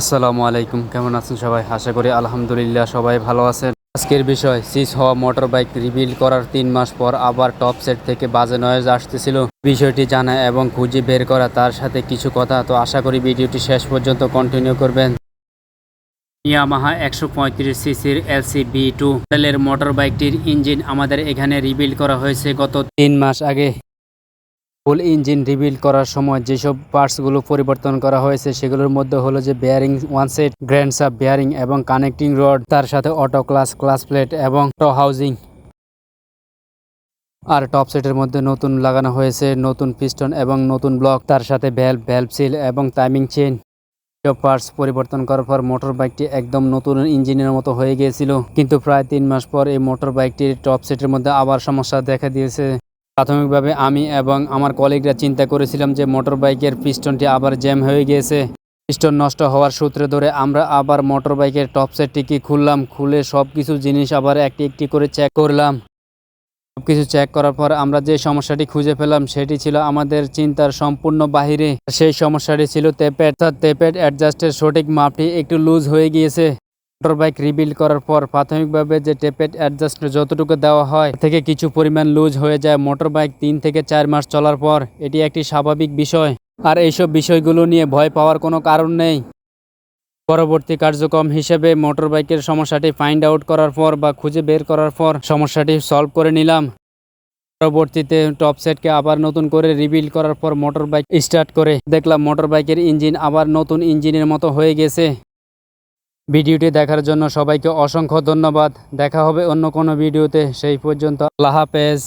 আসসালামু আলাইকুম, কেমন আছেন সবাই? আশা করি আলহামদুলিল্লাহ সবাই ভালো আছেন। আজকের বিষয়, সিজ হওয়া মোটর বাইক রিবিল করার তিন মাস পর আবার টপ সেট থেকে বাজে নয়েজ আসতেছিল। বিষয়টি জানা এবং খুঁজে বের করা তার সাথে কিছু কথা, তো আশা করি ভিডিওটি শেষ পর্যন্ত কন্টিনিউ করবেন। ইয়ামাহা একশো পঁয়ত্রিশ সিসির এলসি বি টু। মোটর বাইকটির ইঞ্জিন আমাদের এখানে রিবিল্ড করা হয়েছে গত তিন মাস আগে। ফুল ইঞ্জিন রিবিল্ড করার সময় যেসব পার্টসগুলো পরিবর্তন করা হয়েছে, সেগুলোর মধ্যে হলো যে bearing one set grand sub bearing এবং কানেক্টিং রড তার সাথে অটো ক্লাস ক্লাস প্লেট এবং টো হাউজিং আর টপ সেটের মধ্যে নতুন লাগানো হয়েছে, নতুন পিস্টন এবং নতুন ব্লক তার সাথে ভ্যালভ ভ্যালভ সিল এবং টাইমিং চেন সব পার্টস পরিবর্তন করার পর মোটর বাইকটি একদম নতুন ইঞ্জিনের মতো হয়ে গিয়েছিল। কিন্তু প্রায় তিন মাস পর এই মোটর বাইকটির টপ সেটের মধ্যে আবার সমস্যা দেখা দিয়েছে। প্রাথমিকভাবে আমি এবং আমার কলিগরা চিন্তা করেছিলাম যে মোটর বাইকের পিস্টনটি আবার জ্যাম হয়ে গিয়েছে। পিস্টন নষ্ট হওয়ার সূত্রে ধরে আমরা আবার মোটর বাইকের টপ সেটটিকে খুললাম, খুলে সব কিছু জিনিস আবার একটি একটি করে চেক করলাম। সব কিছু চেক করার পর আমরা যে সমস্যাটি খুঁজে পেলাম সেটি ছিল আমাদের চিন্তার সম্পূর্ণ বাহিরে। সেই সমস্যাটি ছিল তেপেট অর্থাৎ তেপেট অ্যাডজাস্টের সঠিক মাপটি একটু লুজ হয়ে গিয়েছে। মোটর বাইক রিবিল্ড করার পর প্রাথমিকভাবে যে টেপেট অ্যাডজাস্ট যতটুকু দেওয়া হয় থেকে কিছু পরিমাণ লুজ হয়ে যায় মোটর বাইক তিন থেকে চার মাস চলার পর। এটি একটি স্বাভাবিক বিষয়। আর এইসব বিষয়গুলো নিয়ে ভয় পাওয়ার কোনো কারণ নেই। পরবর্তী কার্যক্রম হিসেবে মোটর বাইকের সমস্যাটি ফাইন্ড আউট করার পর বা খুঁজে বের করার পর সমস্যাটি সলভ করে নিলাম। পরবর্তীতে টপ সেটকে আবার নতুন করে রিবিল্ড করার পর মোটর বাইক স্টার্ট করে। দেখলাম মোটর বাইকের ইঞ্জিন আবার নতুন ইঞ্জিনের মতো হয়ে গেছে। ভিডিওটি দেখার জন্য সবাইকে অসংখ্য ধন্যবাদ। দেখা হবে অন্য কোনো ভিডিওতে, সেই পর্যন্ত আল্লাহ হাফেজ।